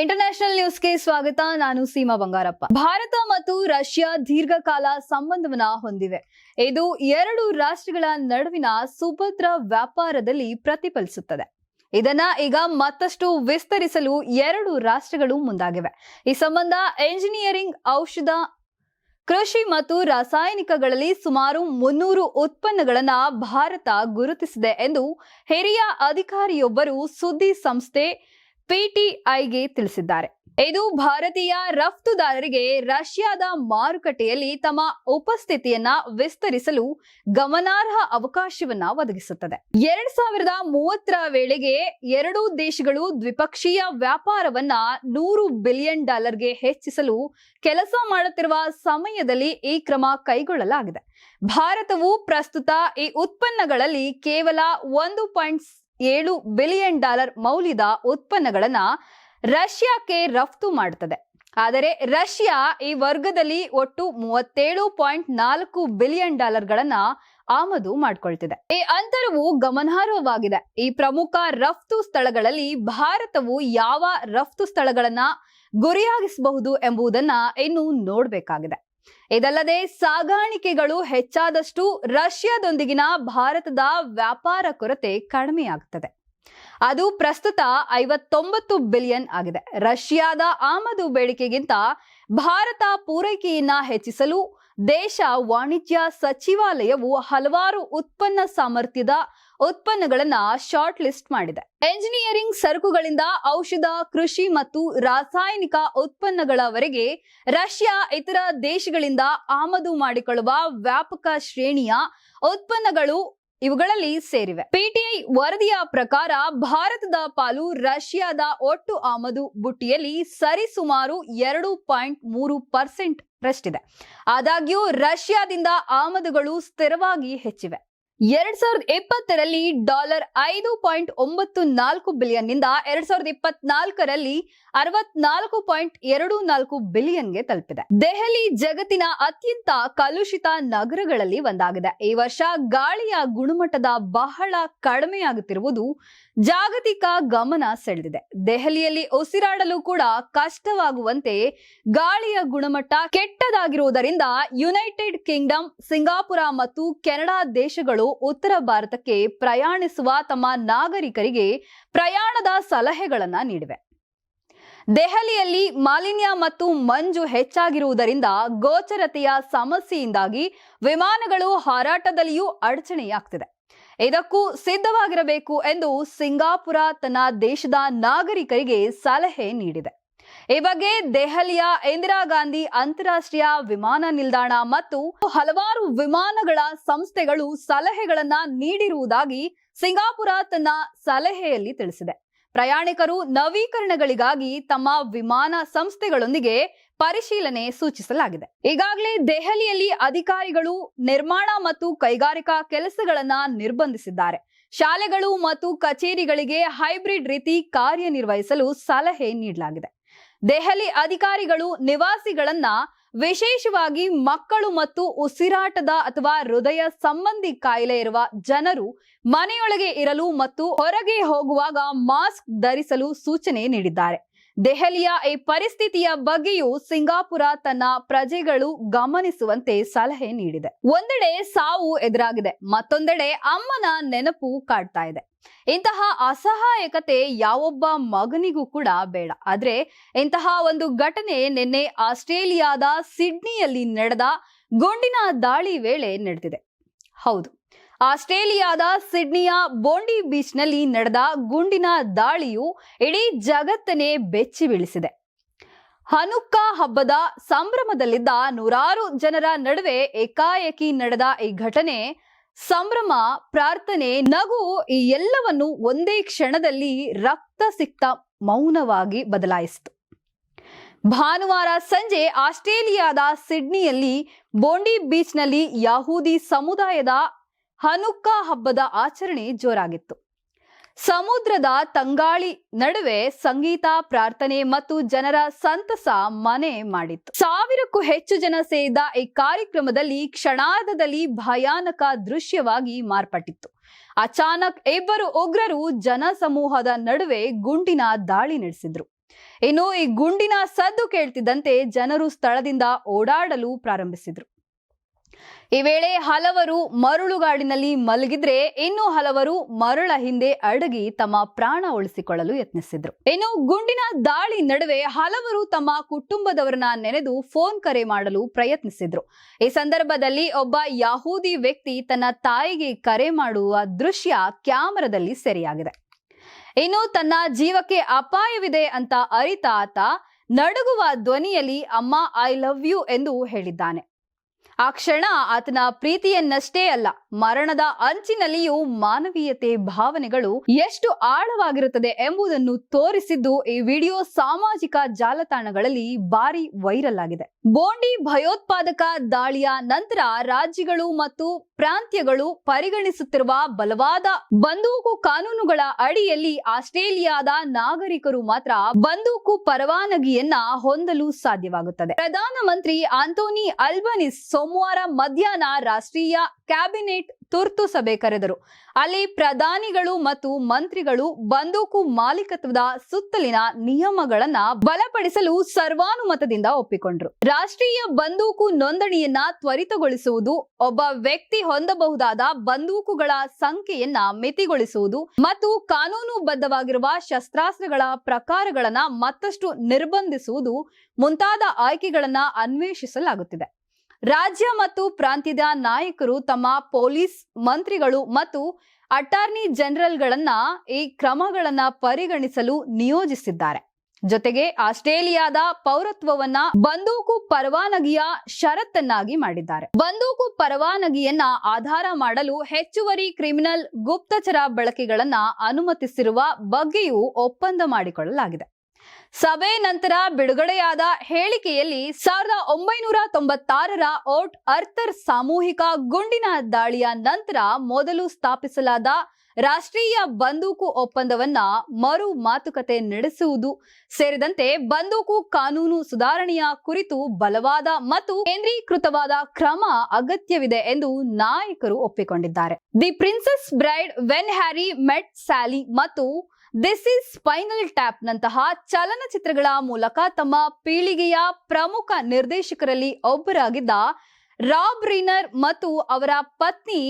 International ನ್ಯೂಸ್ಗೆ ಸ್ವಾಗತ. ನಾನು ಸೀಮಾ ಬಂಗಾರಪ್ಪ. ಭಾರತ ಮತ್ತು ರಷ್ಯಾ ದೀರ್ಘಕಾಲ ಸಂಬಂಧವನ್ನ ಹೊಂದಿವೆ. ಇದು ಎರಡು ರಾಷ್ಟ್ರಗಳ ನಡುವಿನ ಸುಭದ್ರ ವ್ಯಾಪಾರದಲ್ಲಿ ಪ್ರತಿಫಲಿಸುತ್ತದೆ. ಇದನ್ನ ಈಗ ಮತ್ತಷ್ಟು ವಿಸ್ತರಿಸಲು ಎರಡು ರಾಷ್ಟ್ರಗಳು ಮುಂದಾಗಿವೆ. ಈ ಸಂಬಂಧ ಎಂಜಿನಿಯರಿಂಗ್, ಔಷಧ, ಕೃಷಿ ಮತ್ತು ರಾಸಾಯನಿಕಗಳಲ್ಲಿ ಸುಮಾರು ಮುನ್ನೂರು ಉತ್ಪನ್ನಗಳನ್ನ ಭಾರತ ಗುರುತಿಸಿದೆ ಎಂದು ಹಿರಿಯ ಅಧಿಕಾರಿಯೊಬ್ಬರು ಸುದ್ದಿ ಸಂಸ್ಥೆ ಪಿಟಿಐಗೆ ತಿಳಿಸಿದ್ದಾರೆ. ಇದು ಭಾರತೀಯ ರಫ್ತುದಾರರಿಗೆ ರಷ್ಯಾದ ಮಾರುಕಟ್ಟೆಯಲ್ಲಿ ತಮ್ಮ ಉಪಸ್ಥಿತಿಯನ್ನ ವಿಸ್ತರಿಸಲು ಗಮನಾರ್ಹ ಅವಕಾಶವನ್ನ ಒದಗಿಸುತ್ತದೆ. ಎರಡ್ ಸಾವಿರದ ಮೂವತ್ತರ ವೇಳೆಗೆ ಎರಡೂ ದೇಶಗಳು ದ್ವಿಪಕ್ಷೀಯ ವ್ಯಾಪಾರವನ್ನ ನೂರು ಬಿಲಿಯನ್ ಡಾಲರ್ಗೆ ಹೆಚ್ಚಿಸಲು ಕೆಲಸ ಮಾಡುತ್ತಿರುವ ಸಮಯದಲ್ಲಿ ಈ ಕ್ರಮ ಕೈಗೊಳ್ಳಲಾಗಿದೆ. ಭಾರತವು ಪ್ರಸ್ತುತ ಈ ಉತ್ಪನ್ನಗಳಲ್ಲಿ ಕೇವಲ ಒಂದು ಪಾಯಿಂಟ್ ಏಳು ಬಿಲಿಯನ್ ಡಾಲರ್ ಮೌಲ್ಯದ ಉತ್ಪನ್ನಗಳನ್ನ ರಷ್ಯಾಕ್ಕೆ ರಫ್ತು ಮಾಡುತ್ತದೆ ಆದರೆ ರಷ್ಯಾ ಈ ವರ್ಗದಲ್ಲಿ ಒಟ್ಟು ಮೂವತ್ತೇಳು ಪಾಯಿಂಟ್ ನಾಲ್ಕು ಬಿಲಿಯನ್ ಡಾಲರ್ಗಳನ್ನ ಆಮದು ಮಾಡಿಕೊಳ್ತಿದೆ. ಈ ಅಂತರವು ಗಮನಾರ್ಹವಾಗಿದೆ. ಈ ಪ್ರಮುಖ ರಫ್ತು ಸ್ಥಳಗಳಲ್ಲಿ ಭಾರತವು ಯಾವ ರಫ್ತು ಸ್ಥಳಗಳನ್ನ ಗುರಿಯಾಗಿಸಬಹುದು ಎಂಬುದನ್ನ ಇನ್ನು ನೋಡಬೇಕಾಗಿದೆ. ಇದಲ್ಲದೆ ಸಾಗಾಣಿಕೆಗಳು ಹೆಚ್ಚಾದಷ್ಟು ರಷ್ಯಾದೊಂದಿಗಿನ ಭಾರತದ ವ್ಯಾಪಾರ ಕೊರತೆ ಕಡಿಮೆಯಾಗುತ್ತದೆ ಅದು ಪ್ರಸ್ತುತ ಐವತ್ತೊಂಬತ್ತು ಬಿಲಿಯನ್ ಆಗಿದೆ. ರಷ್ಯಾದ ಆಮದು ಬೇಡಿಕೆಗಿಂತ ಭಾರತ ಪೂರೈಕೆಯನ್ನ ಹೆಚ್ಚಿಸಲು ದೇಶ ವಾಣಿಜ್ಯ ಸಚಿವಾಲಯವು ಹಲವಾರು ಉತ್ಪನ್ನ ಸಾಮರ್ಥ್ಯದ ಉತ್ಪನ್ನಗಳನ್ನ ಶಾರ್ಟ್ ಲಿಸ್ಟ್ ಮಾಡಿದೆ. ಎಂಜಿನಿಯರಿಂಗ್ ಸರಕುಗಳಿಂದ ಔಷಧ, ಕೃಷಿ ಮತ್ತು ರಾಸಾಯನಿಕ ಉತ್ಪನ್ನಗಳವರೆಗೆ ರಷ್ಯಾ, ಇತರ ದೇಶಗಳಿಂದ ಆಮದು ಮಾಡಿಕೊಳ್ಳುವ ವ್ಯಾಪಕ ಶ್ರೇಣಿಯ ಉತ್ಪನ್ನಗಳು ಇವುಗಳಲ್ಲಿ ಸೇರಿವೆ. ಪಿಟಿಐ ವರದಿಯ ಪ್ರಕಾರ ಭಾರತದ ಪಾಲು ರಷ್ಯಾದ ಒಟ್ಟು ಆಮದು ಬುಟ್ಟಿಯಲ್ಲಿ ಸರಿಸುಮಾರು ಎರಡು ಪಾಯಿಂಟ್ ಮೂರು ಪರ್ಸೆಂಟ್ ರಷ್ಟಿದೆ. ಆದಾಗ್ಯೂ ರಷ್ಯಾದಿಂದ ಆಮದುಗಳು ಸ್ಥಿರವಾಗಿ ಹೆಚ್ಚಿವೆ. ಎರಡ್ ಸಾವಿರದ ಇಪ್ಪತ್ತರಲ್ಲಿ ಡಾಲರ್ ಐದು ಪಾಯಿಂಟ್ ಒಂಬತ್ತು ನಾಲ್ಕು ಬಿಲಿಯನ್ನಿಂದ ಎರಡ್ ಸಾವಿರದ ಇಪ್ಪತ್ನಾಲ್ಕರಲ್ಲಿ ಅರವತ್ನಾಲ್ಕು ಪಾಯಿಂಟ್ ಎರಡು ನಾಲ್ಕು ಬಿಲಿಯನ್ಗೆ ತಲುಪಿದೆ. ದೆಹಲಿ ಜಗತ್ತಿನ ಅತ್ಯಂತ ಕಲುಷಿತ ನಗರಗಳಲ್ಲಿ ಒಂದಾಗಿದೆ. ಈ ವರ್ಷ ಗಾಳಿಯ ಗುಣಮಟ್ಟದ ಬಹಳ ಕಡಿಮೆಯಾಗುತ್ತಿರುವುದು ಜಾಗತಿಕ ಗಮನ ಸೆಳೆದಿದೆ. ದೆಹಲಿಯಲ್ಲಿ ಉಸಿರಾಡಲು ಕೂಡ ಕಷ್ಟವಾಗುವಂತೆ ಗಾಳಿಯ ಗುಣಮಟ್ಟ ಕೆಟ್ಟದಾಗಿರುವುದರಿಂದ ಯುನೈಟೆಡ್ ಕಿಂಗ್ಡಮ್, ಸಿಂಗಾಪುರ ಮತ್ತು ಕೆನಡಾ ದೇಶಗಳು ಉತ್ತರ ಭಾರತಕ್ಕೆ ಪ್ರಯಾಣಿಸುವ ತಮ್ಮ ನಾಗರಿಕರಿಗೆ ಪ್ರಯಾಣದ ಸಲಹೆಗಳನ್ನ ನೀಡಿವೆ. ದೆಹಲಿಯಲ್ಲಿ ಮಾಲಿನ್ಯ ಮತ್ತು ಮಂಜು ಹೆಚ್ಚಾಗಿರುವುದರಿಂದ ಗೋಚರತೆಯ ಸಮಸ್ಯೆಯಿಂದಾಗಿ ವಿಮಾನಗಳು ಹಾರಾಟದಲ್ಲಿಯೂ ಅಡಚಣೆಯಾಗ್ತಿದೆ. ಇದಕ್ಕೂ ಸಿದ್ಧವಾಗಿರಬೇಕು ಎಂದು ಸಿಂಗಾಪುರ ತನ್ನ ದೇಶದ ನಾಗರಿಕರಿಗೆ ಸಲಹೆ ನೀಡಿದೆ. ಈ ಬಗ್ಗೆ ದೆಹಲಿಯ ಇಂದಿರಾ ಗಾಂಧಿ ಅಂತಾರಾಷ್ಟ್ರೀಯ ವಿಮಾನ ನಿಲ್ದಾಣ ಮತ್ತು ಹಲವಾರು ವಿಮಾನಗಳ ಸಂಸ್ಥೆಗಳು ಸಲಹೆಗಳನ್ನ ನೀಡಿರುವುದಾಗಿ ಸಿಂಗಾಪುರ ತನ್ನ ಸಲಹೆಯಲ್ಲಿ ತಿಳಿಸಿದೆ. ಪ್ರಯಾಣಿಕರು ನವೀಕರಣಗಳಿಗಾಗಿ ತಮ್ಮ ವಿಮಾನ ಸಂಸ್ಥೆಗಳೊಂದಿಗೆ ಪರಿಶೀಲನೆ ಸೂಚಿಸಲಾಗಿದೆ. ಈಗಾಗಲೇ ದೆಹಲಿಯಲ್ಲಿ ಅಧಿಕಾರಿಗಳು ನಿರ್ಮಾಣ ಮತ್ತು ಕೈಗಾರಿಕಾ ಕೆಲಸಗಳನ್ನ ನಿರ್ಬಂಧಿಸಿದ್ದಾರೆ. ಶಾಲೆಗಳು ಮತ್ತು ಕಚೇರಿಗಳಿಗೆ ಹೈಬ್ರಿಡ್ ರೀತಿ ಕಾರ್ಯನಿರ್ವಹಿಸಲು ಸಲಹೆ ನೀಡಲಾಗಿದೆ. ದೆಹಲಿ ಅಧಿಕಾರಿಗಳು ನಿವಾಸಿಗಳನ್ನ ವಿಶೇಷವಾಗಿ ಮಕ್ಕಳು ಮತ್ತು ಉಸಿರಾಟದ ಅಥವಾ ಹೃದಯ ಸಂಬಂಧಿ ಕಾಯಿಲೆ ಇರುವ ಜನರು ಮನೆಯೊಳಗೆ ಇರಲು ಮತ್ತು ಹೊರಗೆ ಹೋಗುವಾಗ ಮಾಸ್ಕ್ ಧರಿಸಲು ಸೂಚನೆ ನೀಡಿದ್ದಾರೆ. ದೆಹಲಿಯ ಈ ಪರಿಸ್ಥಿತಿಯ ಬಗ್ಗೆಯೂ ಸಿಂಗಾಪುರ ತನ್ನ ಪ್ರಜೆಗಳು ಗಮನಿಸುವಂತೆ ಸಲಹೆ ನೀಡಿದೆ. ಒಂದೆಡೆ ಸಾವು ಎದುರಾಗಿದೆ, ಮತ್ತೊಂದೆಡೆ ಅಮ್ಮನ ನೆನಪು ಕಾಡ್ತಾ ಇದೆ. ಇಂತಹ ಅಸಹಾಯಕತೆ ಯಾವೊಬ್ಬ ಮಗನಿಗೂ ಕೂಡ ಬೇಡ. ಆದ್ರೆ ಇಂತಹ ಒಂದು ಘಟನೆ ನಿನ್ನೆ ಆಸ್ಟ್ರೇಲಿಯಾದ ಸಿಡ್ನಿಯಲ್ಲಿ ನಡೆದ ಗುಂಡಿನ ದಾಳಿ ವೇಳೆ ನಡೆದಿದೆ. ಹೌದು. ಆಸ್ಟ್ರೇಲಿಯಾದ ಸಿಡ್ನಿಯ ಬೋಂಡಿ ಬೀಚ್ನಲ್ಲಿ ನಡೆದ ಗುಂಡಿನ ದಾಳಿಯು ಇಡೀ ಜಗತ್ತನ್ನೇ ಬೆಚ್ಚಿ ಬೀಳಿಸಿದೆ ಹನುಕ್ಕಾ ಹಬ್ಬದ ಸಂಭ್ರಮದಲ್ಲಿದ್ದ ನೂರಾರು ಜನರ ನಡುವೆ ಏಕಾಏಕಿ ನಡೆದ ಈ ಘಟನೆ, ಸಂಭ್ರಮ, ಪ್ರಾರ್ಥನೆ, ನಗು ಈ ಎಲ್ಲವನ್ನು ಒಂದೇ ಕ್ಷಣದಲ್ಲಿ ರಕ್ತ ಸಿಕ್ತ ಮೌನವಾಗಿ ಬದಲಾಯಿಸಿತು. ಭಾನುವಾರ ಸಂಜೆ ಆಸ್ಟ್ರೇಲಿಯಾದ ಸಿಡ್ನಿಯಲ್ಲಿ ಬೋಂಡಿ ಬೀಚ್ನಲ್ಲಿ ಯಹೂದಿ ಸಮುದಾಯದ ಹನುಕ್ಕಾ ಹಬ್ಬದ ಆಚರಣೆ ಜೋರಾಗಿತ್ತು. ಸಮುದ್ರದ ತಂಗಾಳಿ ನಡುವೆ ಸಂಗೀತ, ಪ್ರಾರ್ಥನೆ ಮತ್ತು ಜನರ ಸಂತಸ ಮನೆ ಮಾಡಿತ್ತು. ಸಾವಿರಕ್ಕೂ ಹೆಚ್ಚು ಜನ ಸೇರಿದ ಈ ಕಾರ್ಯಕ್ರಮದಲ್ಲಿ ಕ್ಷಣಾರ್ಧದಲ್ಲಿ ಭಯಾನಕ ದೃಶ್ಯವಾಗಿ ಮಾರ್ಪಟ್ಟಿತ್ತು. ಅಚಾನಕ್ ಇಬ್ಬರು ಉಗ್ರರು ಜನಸಮೂಹದ ನಡುವೆ ಗುಂಡಿನ ದಾಳಿ ನಡೆಸಿದ್ರು. ಇನ್ನು ಈ ಗುಂಡಿನ ಸದ್ದು ಕೇಳ್ತಿದ್ದಂತೆ ಜನರು ಸ್ಥಳದಿಂದ ಓಡಾಡಲು ಪ್ರಾರಂಭಿಸಿದ್ರು. ಈ ವೇಳೆ ಹಲವರು ಮರಳುಗಾಡಿನಲ್ಲಿ ಮಲಗಿದ್ರೆ ಇನ್ನು ಹಲವರು ಮರಳ ಹಿಂದೆ ಅಡಗಿ ತಮ್ಮ ಪ್ರಾಣ ಉಳಿಸಿಕೊಳ್ಳಲು ಯತ್ನಿಸಿದ್ರು. ಇನ್ನು ಗುಂಡಿನ ದಾಳಿ ನಡುವೆ ಹಲವರು ತಮ್ಮ ಕುಟುಂಬದವರನ್ನ ನೆನೆದು ಫೋನ್ ಕರೆ ಮಾಡಲು ಪ್ರಯತ್ನಿಸಿದ್ರು. ಈ ಸಂದರ್ಭದಲ್ಲಿ ಒಬ್ಬ ಯಹೂದಿ ವ್ಯಕ್ತಿ ತನ್ನ ತಾಯಿಗೆ ಕರೆ ಮಾಡುವ ದೃಶ್ಯ ಕ್ಯಾಮರಾದಲ್ಲಿ ಸೆರೆಯಾಗಿದೆ. ಇನ್ನು ತನ್ನ ಜೀವಕ್ಕೆ ಅಪಾಯವಿದೆ ಅಂತ ಅರಿತ ಆತ ನಡುಗುವ ಧ್ವನಿಯಲ್ಲಿ, ಅಮ್ಮ ಐ ಲವ್ ಯು ಎಂದು ಹೇಳಿದ್ದಾನೆ. ಆ ಕ್ಷಣ ಆತನ ಪ್ರೀತಿಯನ್ನಷ್ಟೇ ಅಲ್ಲ, ಮರಣದ ಅಂಚಿನಲ್ಲಿಯೂ ಮಾನವೀಯತೆ ಭಾವನೆಗಳು ಎಷ್ಟು ಆಳವಾಗಿರುತ್ತದೆ ಎಂಬುದನ್ನು ತೋರಿಸಿದ್ದು ಈ ವಿಡಿಯೋ ಸಾಮಾಜಿಕ ಜಾಲತಾಣಗಳಲ್ಲಿ ಭಾರಿ ವೈರಲ್ ಆಗಿದೆ. ಬೋಂಡಿ ಭಯೋತ್ಪಾದಕ ದಾಳಿಯ ನಂತರ ರಾಜ್ಯಗಳು ಮತ್ತು ಪ್ರಾಂತ್ಯಗಳು ಪರಿಗಣಿಸುತ್ತಿರುವ ಬಲವಾದ ಬಂದೂಕು ಕಾನೂನುಗಳ ಅಡಿಯಲ್ಲಿ ಆಸ್ಟ್ರೇಲಿಯಾದ ನಾಗರಿಕರು ಮಾತ್ರ ಬಂದೂಕು ಪರವಾನಗಿಯನ್ನ ಹೊಂದಲು ಸಾಧ್ಯವಾಗುತ್ತದೆ. ಪ್ರಧಾನಮಂತ್ರಿ ಆಂಟೋನಿ ಅಲ್ಬನಿಸ್ ಸೋಮವಾರ ಮಧ್ಯಾಹ್ನ ರಾಷ್ಟ್ರೀಯ ಕ್ಯಾಬಿನೆಟ್ ತುರ್ತು ಸಭೆ ಕರೆದರು. ಅಲ್ಲಿ ಪ್ರಧಾನಿಗಳು ಮತ್ತು ಮಂತ್ರಿಗಳು ಬಂದೂಕು ಮಾಲೀಕತ್ವದ ಸುತ್ತಲಿನ ನಿಯಮಗಳನ್ನ ಬಲಪಡಿಸಲು ಸರ್ವಾನುಮತದಿಂದ ಒಪ್ಪಿಕೊಂಡರು. ರಾಷ್ಟ್ರೀಯ ಬಂದೂಕು ನೋಂದಣಿಯನ್ನ ತ್ವರಿತಗೊಳಿಸುವುದು, ಒಬ್ಬ ವ್ಯಕ್ತಿ ಹೊಂದಬಹುದಾದ ಬಂದೂಕುಗಳ ಸಂಖ್ಯೆಯನ್ನ ಮಿತಿಗೊಳಿಸುವುದು ಮತ್ತು ಕಾನೂನುಬದ್ಧವಾಗಿರುವ ಶಸ್ತ್ರಾಸ್ತ್ರಗಳ ಪ್ರಕಾರಗಳನ್ನ ಮತ್ತಷ್ಟು ನಿರ್ಬಂಧಿಸುವುದು ಮುಂತಾದ ಆಯ್ಕೆಗಳನ್ನ ಅನ್ವೇಷಿಸಲಾಗುತ್ತಿದೆ. ರಾಜ್ಯ ಮತ್ತು ಪ್ರಾಂತ್ಯದ ನಾಯಕರು ತಮ್ಮ ಪೊಲೀಸ್ ಮಂತ್ರಿಗಳು ಮತ್ತು ಅಟಾರ್ನಿ ಜನರಲ್ಗಳನ್ನ ಈ ಕ್ರಮಗಳನ್ನ ಪರಿಗಣಿಸಲು ನಿಯೋಜಿಸಿದ್ದಾರೆ. ಜೊತೆಗೆ ಆಸ್ಟ್ರೇಲಿಯಾದ ಪೌರತ್ವವನ್ನ ಬಂದೂಕು ಪರವಾನಗಿಯ ಷರತ್ತನ್ನಾಗಿ ಮಾಡಿದ್ದಾರೆ. ಬಂದೂಕು ಪರವಾನಗಿಯನ್ನ ಆಧಾರ ಮಾಡಲು ಹೆಚ್ಚುವರಿ ಕ್ರಿಮಿನಲ್ ಗುಪ್ತಚರ ಬಳಕೆಗಳನ್ನ ಅನುಮತಿಸಿರುವ ಬಗ್ಗೆಯೂ ಒಪ್ಪಂದ ಮಾಡಿಕೊಳ್ಳಲಾಗಿದೆ. ಸಭೆ ನಂತರ ಬಿಡುಗಡೆಯಾದ ಹೇಳಿಕೆಯಲ್ಲಿ ಸಾವಿರದ ಒಂಬೈನೂರ ತೊಂಬತ್ತಾರರ ಓಟ್ ಅರ್ಥರ್ ಸಾಮೂಹಿಕ ಗುಂಡಿನ ದಾಳಿಯ ನಂತರ ಮೊದಲು ಸ್ಥಾಪಿಸಲಾದ ರಾಷ್ಟ್ರೀಯ ಬಂದೂಕು ಒಪ್ಪಂದವನ್ನ ಮರು ಮಾತುಕತೆ ನಡೆಸುವುದು ಸೇರಿದಂತೆ ಬಂದೂಕು ಕಾನೂನು ಸುಧಾರಣೆಯ ಕುರಿತು ಬಲವಾದ ಮತ್ತು ಕೇಂದ್ರೀಕೃತವಾದ ಕ್ರಮ ಅಗತ್ಯವಿದೆ ಎಂದು ನಾಯಕರು ಒಪ್ಪಿಕೊಂಡಿದ್ದಾರೆ. The princess bride when Harry met Sally ಮತ್ತು ದಿಸ್ ಇಸ್ ಸ್ಪೈನಲ್ ಟ್ಯಾಪ್ ನಂತಹ ಚಲನಚಿತ್ರಗಳ ಮೂಲಕ ತಮ್ಮ ಪೀಳಿಗೆಯ ಪ್ರಮುಖ ನಿರ್ದೇಶಕರಲ್ಲಿ ಒಬ್ಬರಾಗಿದ್ದ ರಾಬ್ ರೀನರ್ ಮತ್ತು ಅವರ ಪತ್ನಿ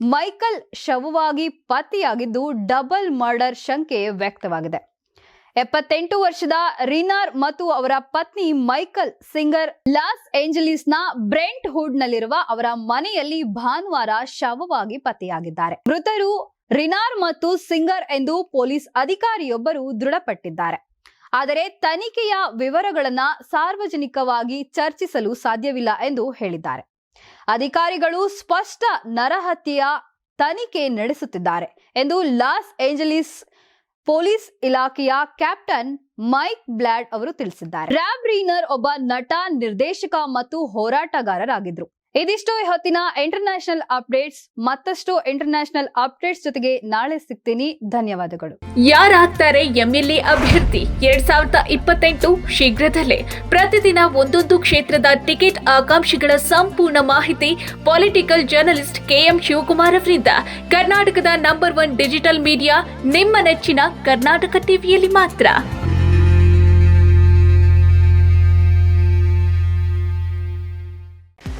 ಮೈಕಲ್ ಶವವಾಗಿ ಪತ್ತೆಯಾಗಿದ್ದು ಡಬಲ್ ಮರ್ಡರ್ ಶಂಕೆ ವ್ಯಕ್ತವಾಗಿದೆ. ಎಪ್ಪತ್ತೆಂಟು ವರ್ಷದ ರೀನಾರ್ ಮತ್ತು ಅವರ ಪತ್ನಿ ಮೈಕಲ್ ಸಿಂಗರ್ ಲಾಸ್ ಏಂಜಲೀಸ್ನ ಬ್ರೆಂಟ್ ಹುಡ್ ನಲ್ಲಿರುವ ಅವರ ಮನೆಯಲ್ಲಿ ಭಾನುವಾರ ಶವವಾಗಿ ಪತ್ತೆಯಾಗಿದ್ದಾರೆ ಮೃತರು ರಿನಾರ್ ಮತ್ತು ಸಿಂಗರ್ ಎಂದು ಪೊಲೀಸ್ ಅಧಿಕಾರಿಯೊಬ್ಬರು ದೃಢಪಟ್ಟಿದ್ದಾರೆ. ಆದರೆ ತನಿಖೆಯ ವಿವರಗಳನ್ನ ಸಾರ್ವಜನಿಕವಾಗಿ ಚರ್ಚಿಸಲು ಸಾಧ್ಯವಿಲ್ಲ ಎಂದು ಹೇಳಿದ್ದಾರೆ. ಅಧಿಕಾರಿಗಳು ಸ್ಪಷ್ಟ ನರಹತ್ಯೆಯ ತನಿಖೆ ನಡೆಸುತ್ತಿದ್ದಾರೆ ಎಂದು ಲಾಸ್ ಏಂಜಲೀಸ್ ಪೊಲೀಸ್ ಇಲಾಖೆಯ ಕ್ಯಾಪ್ಟನ್ ಮೈಕ್ ಬ್ಲಾಡ್ ಅವರು ತಿಳಿಸಿದ್ದಾರೆ. ರ್ಯಾಬ್ ರೀನರ್ ಒಬ್ಬ ನಟ, ನಿರ್ದೇಶಕ ಮತ್ತು ಹೋರಾಟಗಾರರಾಗಿದ್ರು ಇದಿಷ್ಟು ಹೊತ್ತಿನ ಇಂಟರ್ನ್ಯಾಷನಲ್ ಅಪ್ಡೇಟ್ಸ್ ಮತ್ತಷ್ಟು ಇಂಟರ್ನ್ಯಾಷನಲ್ ಅಪ್ಡೇಟ್ಸ್ ಜೊತೆಗೆ ನಾಳೆ ಸಿಗ್ತೀನಿ. ಧನ್ಯವಾದಗಳು. ಯಾರಾಗ್ತಾರೆ ಎಂಎಲ್ಎ ಅಭ್ಯರ್ಥಿ? ಎರಡ್ ಸಾವಿರದ ಇಪ್ಪತ್ತೆಂಟು ಶೀಘ್ರದಲ್ಲೇ. ಪ್ರತಿದಿನ ಒಂದೊಂದು ಕ್ಷೇತ್ರದ ಟಿಕೆಟ್ ಆಕಾಂಕ್ಷಿಗಳ ಸಂಪೂರ್ಣ ಮಾಹಿತಿ ಪೊಲಿಟಿಕಲ್ ಜರ್ನಲಿಸ್ಟ್ ಕೆಎಂ ಶಿವಕುಮಾರ್ ಅವರಿಂದ. ಕರ್ನಾಟಕದ ನಂಬರ್ ಒನ್ ಡಿಜಿಟಲ್ ಮೀಡಿಯಾ ನಿಮ್ಮ ನೆಚ್ಚಿನ ಕರ್ನಾಟಕ ಟಿವಿಯಲ್ಲಿ ಮಾತ್ರ.